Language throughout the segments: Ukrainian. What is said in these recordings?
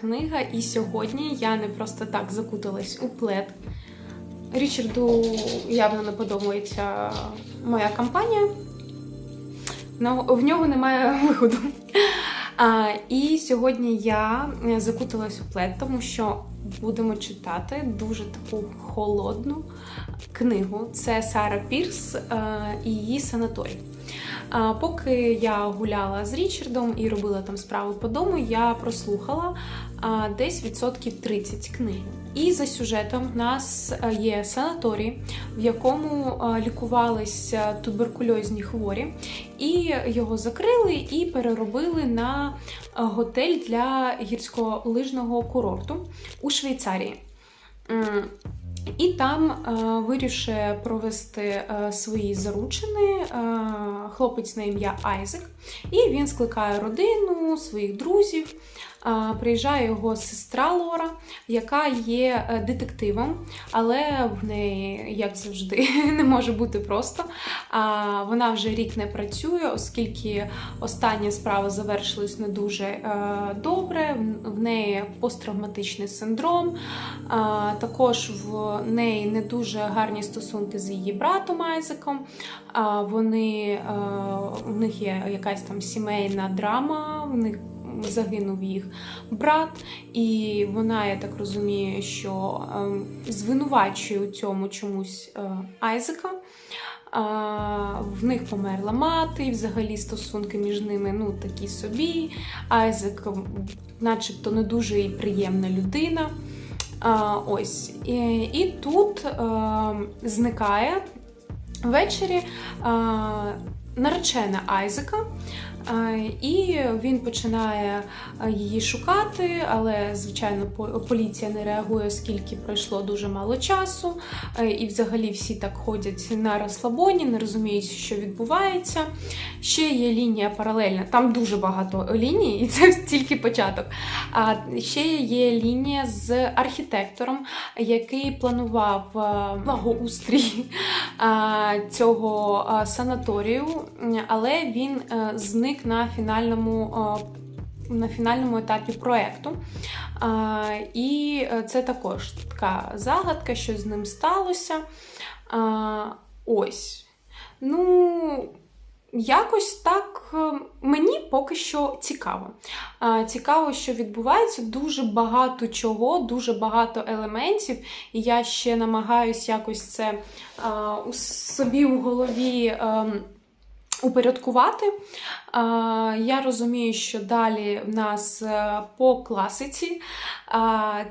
книга, і сьогодні я не просто так закуталась у плед. Річарду явно не подобається моя кампанія. Но в нього немає виходу. А, і сьогодні я закуталась у плед, тому що будемо читати дуже таку холодну книгу. Це Сара Пірс е, і її санаторій. Поки я гуляла з Річардом і робила там справи по дому, я прослухала десь відсотків 30 книги. І за сюжетом в нас е, є санаторій, в якому е, лікувалися туберкульозні хворі, і його закрили і переробили на е, готель для гірськолижного курорту у Швейцарії. І там е, вирішує провести е, свої заручини е, хлопець на ім'я Айзек. І він скликає родину, своїх друзів. Е, приїжджає його сестра Лора, яка є е, детективом, але в неї, як завжди, не може бути просто. Вона вже рік не працює, оскільки остання справа завершилась не дуже е, добре. В- неї посттравматичний синдром. Також в неї не дуже гарні стосунки з її братом Айзеком. Вони, а, в них є якась там сімейна драма, в них загинув їх брат, і вона, я так розумію, що ем, звинувачує у цьому чомусь е, Айзека. В них померла мати, і взагалі стосунки між ними ну такі собі. Айзек, начебто, не дуже і приємна людина. Ось. І, тут е, зникає ввечері наречена Айзека. Е, І він починає е, її шукати, але звичайно поліція не реагує, оскільки пройшло дуже мало часу. Е, І взагалі всі так ходять на розслабоні, не розуміють, що відбувається. Ще є лінія паралельна. Там дуже багато ліній, і це тільки початок. А ще є лінія з архітектором, який планував благоустрій цього санаторію, але він е, зник на фінальному. е, На фінальному етапі проекту. А, і е, це також така загадка, що з ним сталося. А, ось. Ну, якось так е, мені поки що цікаво. А, Цікаво, що відбувається дуже багато чого, дуже багато елементів, і я ще намагаюсь якось це а, у собі у голові. ем, Упорядкувати. Я розумію, що далі в нас е, по класиці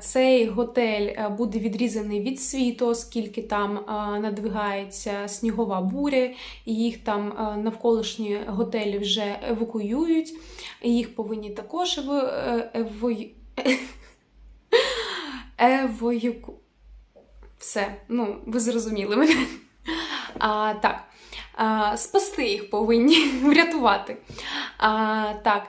цей готель е, буде відрізаний від світу, оскільки там а, надвигається снігова буря, і їх там навколишні готелі вже евакуюють. І їх повинні також ево... е, евою... Все, ну, ви зрозуміли мене. А, так. Спасти їх повинні врятувати. А, так.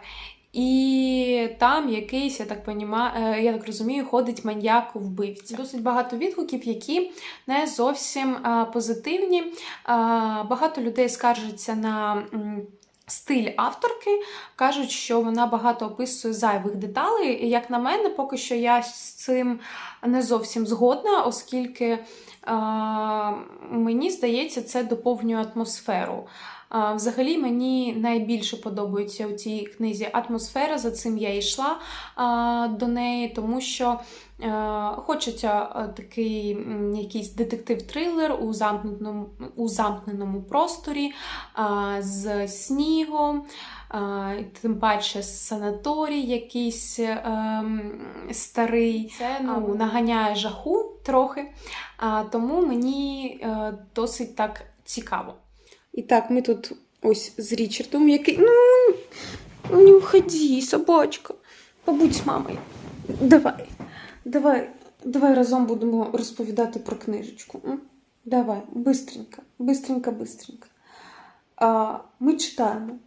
І там якийсь, я так поніма, е, я так розумію, ходить маньяк вбивця. Досить багато відгуків, які не зовсім позитивні. Багато людей скаржаться на. Стиль авторки кажуть, що вона багато описує зайвих деталей. І, як на мене, поки що я з цим не зовсім згодна, оскільки е мені здається, це доповнює атмосферу. Взагалі мені найбільше подобається у цій книзі атмосфера. За цим я йшла до неї, тому що е, хочеться е, такий якийсь детектив-трилер у замкненому, у замкненому просторі з снігом. Тим паче санаторій якийсь ем, старий. Це ну, наганяє жаху трохи. А, тому мені е, досить так цікаво. І так, ми тут ось з Річардом, який. Ну, не уходи, собачка. Побудь з мамою. Давай, давай, давай разом будемо розповідати про книжечку. Давай, бистренько, бистренько, бистренько. А, ми читаємо.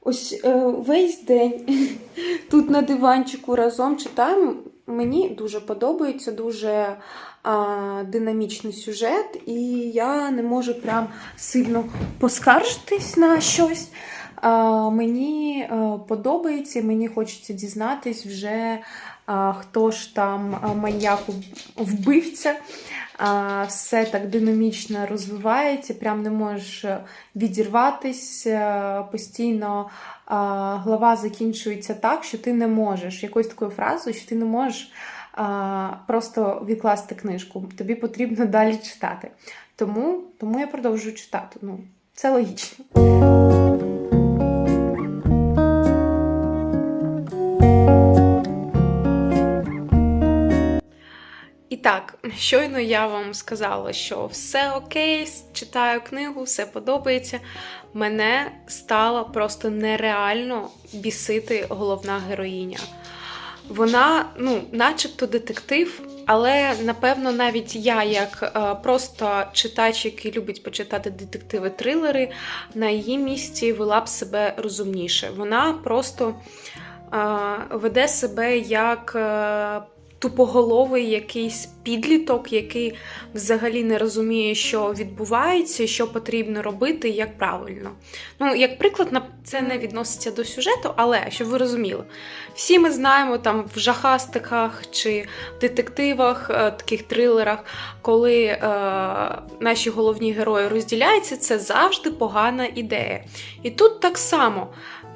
Ось е, весь день тут на диванчику разом читаємо. Мені дуже подобається, дуже а, динамічний сюжет, і я не можу прям сильно поскаржитись на щось. А, мені а, подобається, мені хочеться дізнатись вже а, хто ж там а, маньяк вбивця. А, Все так динамічно розвивається, прям не можеш відірватись постійно. а, Глава закінчується так, що ти не можеш якоюсь такою фразою, що ти не можеш просто відкласти книжку. Тобі потрібно далі читати. Тому, тому я продовжую читати. Ну, це логічно. Так, щойно я вам сказала, що все окей, читаю книгу, все подобається. Мене стало просто нереально бісити головна героїня. Вона, ну, начебто детектив, але напевно навіть я, як е, просто читач, який любить почитати детективи-трилери, на її місці вела б себе розумніше. Вона просто е, веде себе як е, тупоголовий якийсь підліток, який взагалі не розуміє, що відбувається, що потрібно робити, як правильно. Ну, як приклад, це не відноситься до сюжету, але щоб ви розуміли, всі ми знаємо там в жахастиках чи детективах, е, таких трилерах, коли е, наші головні герої розділяються, це завжди погана ідея. І тут так само.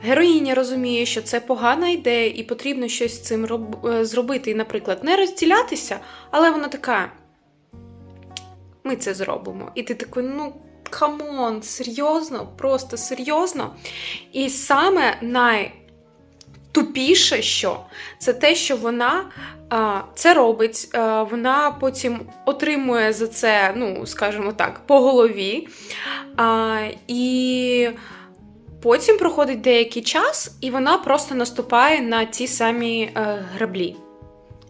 Героїня розуміє, що це погана ідея, і потрібно щось з цим роб- е, зробити. І, наприклад, не розділятися, але вона така: ми це зробимо. І ти такий, ну камон, серйозно, просто серйозно. І саме найтупіше, що це те, що вона а, це робить, а, вона потім отримує за це, ну, скажімо так, по голові. А, і потім проходить деякий час, і вона просто наступає на ті самі е, граблі.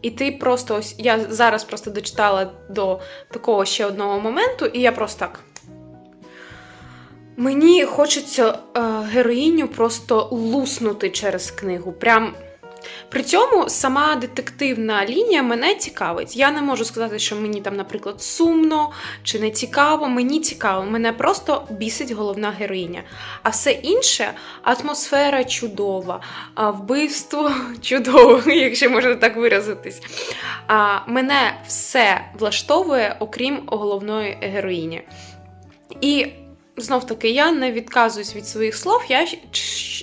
І ти просто ось я зараз просто дочитала до такого ще одного моменту, і я просто так. Мені хочеться е, героїню просто луснути через книгу. Прям при цьому сама детективна лінія мене цікавить. Я не можу сказати, що мені там, наприклад, сумно чи не цікаво. Мені цікаво, мене просто бісить головна героїня. А все інше атмосфера чудова, вбивство чудове, якщо можна так виразитись. Мене все влаштовує, окрім головної героїні. І знов таки я не відказуюсь від своїх слов. Я,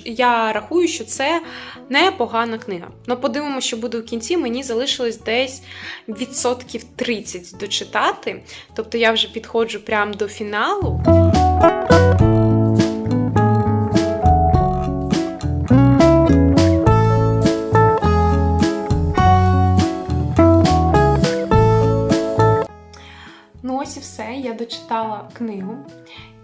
я рахую, що це непогана книга. Ну, подивимося, що буде в кінці. Мені залишилось десь відсотків 30 дочитати. Тобто я вже підходжу прямо до фіналу. Ну, ось і все. Я дочитала книгу.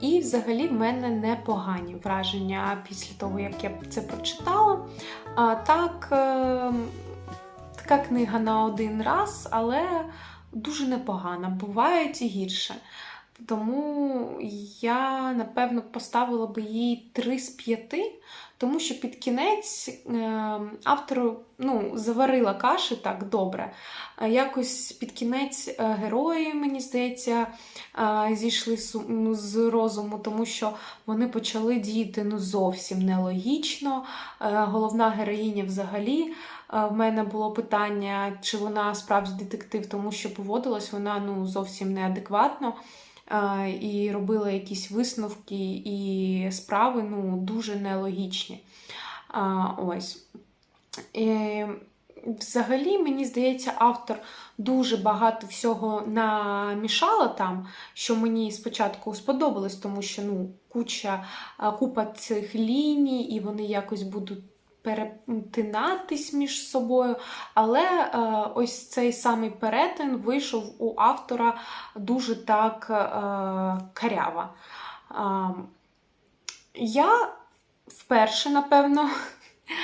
І взагалі в мене непогані враження після того, як я це прочитала. А, так, е, така книга на один раз, але дуже непогана. Бувають і гірше. Тому я, напевно, поставила би їй 3 з 5, тому що під кінець е, автор ну, заварила каші так добре. Якось під кінець е, герої, мені здається, е, зійшли ну, з розуму, тому що вони почали діяти ну, зовсім нелогічно. Е, Головна героїня взагалі. е, В мене було питання, чи вона справді детектив, тому що поводилась вона ну, зовсім неадекватно е, і робила якісь висновки і справи ну, дуже нелогічні. Ось. Взагалі, мені здається, автор дуже багато всього намішала там, що мені спочатку сподобалось, тому що ну, куча, купа цих ліній, і вони якось будуть перетинатись між собою. Але е, ось цей самий перетин вийшов у автора дуже так е, каряво. Е, я вперше, напевно,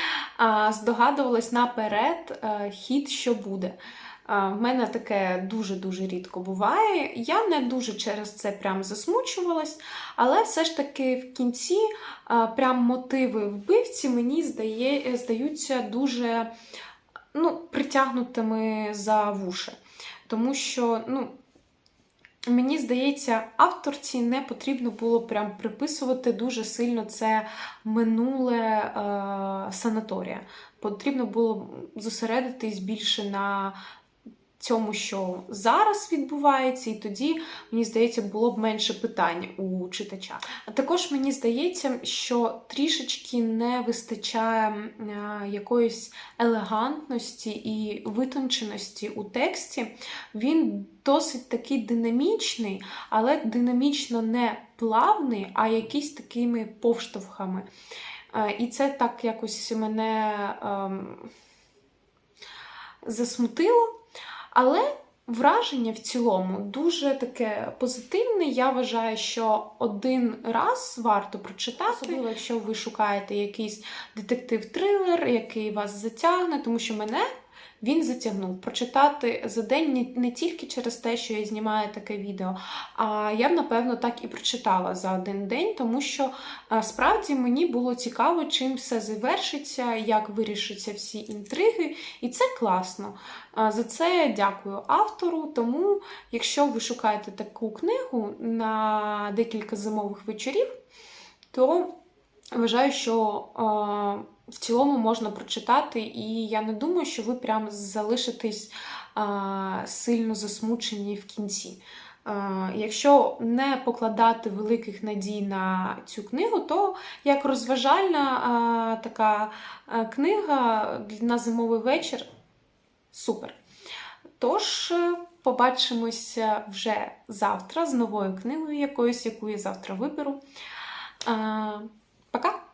здогадувалась наперед е, хід, що буде. В мене таке дуже-дуже рідко буває. Я не дуже через це прям засмучувалась, але все ж таки в кінці прям мотиви вбивці мені здає, здаються дуже ну, притягнутими за вуші. Тому що, ну, Мені здається, авторці не потрібно було прям приписувати дуже сильно це минуле е, санаторія. Потрібно було зосередитись більше на цьому, що зараз відбувається, і тоді, мені здається, було б менше питань у читача. А також мені здається, що трішечки не вистачає е, якоїсь елегантності і витонченості у тексті. Він досить такий динамічний, але динамічно не плавний, а якийсь такими повштовхами. Е, І це так якось мене ем, засмутило. Але враження в цілому дуже таке позитивне. Я вважаю, що один раз варто прочитати, особливо якщо ви шукаєте якийсь детектив-трилер, який вас затягне, тому що мене. Він затягнув прочитати за день не, тільки через те, що я знімаю таке відео, а я б, напевно, так і прочитала за один день, тому що а, справді мені було цікаво, чим все завершиться, як вирішаться всі інтриги, і це класно. А, За це дякую автору. Тому, якщо ви шукаєте таку книгу на декілька зимових вечорів, то вважаю, що а, в цілому можна прочитати, і я не думаю, що ви прям залишитесь а, сильно засмучені в кінці. А, Якщо не покладати великих надій на цю книгу, то як розважальна а, така а, книга на зимовий вечір супер. Тож, е, побачимося вже завтра з новою книгою якоюсь, яку я завтра виберу. А, Пока!